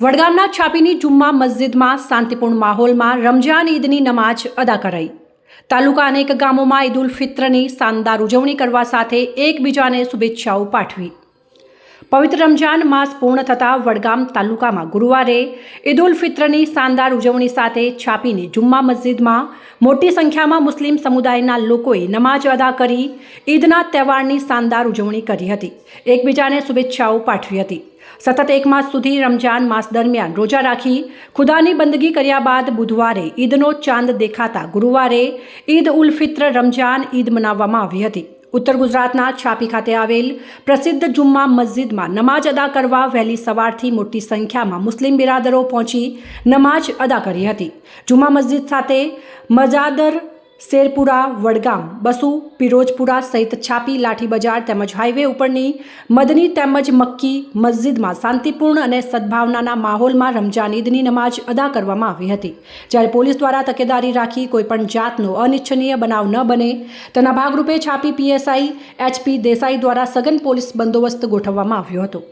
વડગામના છાપીની જુમ્મા મસ્જિદમાં શાંતિપૂર્ણ માહોલમાં રમજાન ઈદની નમાજ અદા કરાઈ. તાલુકા અનેક ગામોમાં ઈદ ઉલ ફિત્રની શાનદાર ઉજવણી કરવા સાથે એકબીજાને શુભેચ્છાઓ પાઠવી. પવિત્ર રમજાન માસ પૂર્ણ થતાં વડગામ તાલુકામાં ગુરુવારે ઈદ ઉલ ફિત્રની શાનદાર ઉજવણી સાથે છાપીને જુમ્મા મસ્જિદમાં મોટી સંખ્યામાં મુસ્લિમ સમુદાયના લોકોએ નમાજ અદા કરી ઈદના તહેવારની શાનદાર ઉજવણી કરી હતી. એકબીજાને શુભેચ્છાઓ પાઠવી હતી. સતત એક માસ સુધી રમજાન માસ દરમિયાન રોજા રાખી ખુદાની બંદગી કર્યા બાદ બુધવારે ઈદનો ચાંદ દેખાતા ગુરુવારે ઈદ ઉલ ફિત્ર રમજાન ઈદ મનાવવામાં આવી હતી. ઉત્તર ગુજરાતના છાપી ખાતે આવેલ પ્રસિદ્ધ જુમ્મા મસ્જિદમાં નમાજ અદા કરવા વહેલી સવારથી મોટી સંખ્યામાં મુસ્લિમ બિરાદરો પહોંચી નમાજ અદા કરી હતી. જુમ્મા મસ્જિદ સાથે મજાદર શેરપુરા, વડગામ, બસુ, પિરોજપુરા સહિત છાપી લાઠી બજાર તેમજ હાઈવે ઉપરની મદની તેમજ મક્કી મસ્જિદમાં શાંતિપૂર્ણ અને સદભાવનાના માહોલમાં રમજાન ઈદની નમાજ અદા કરવામાં આવી હતી. જ્યારે પોલીસ દ્વારા તકેદારી રાખી કોઈપણ જાતનો અનિચ્છનીય બનાવ ન બને, તેના ભાગરૂપે છાપી પીએસઆઈ એચપી દેસાઈ દ્વારા સઘન પોલીસ બંદોબસ્ત ગોઠવવામાં આવ્યો હતો.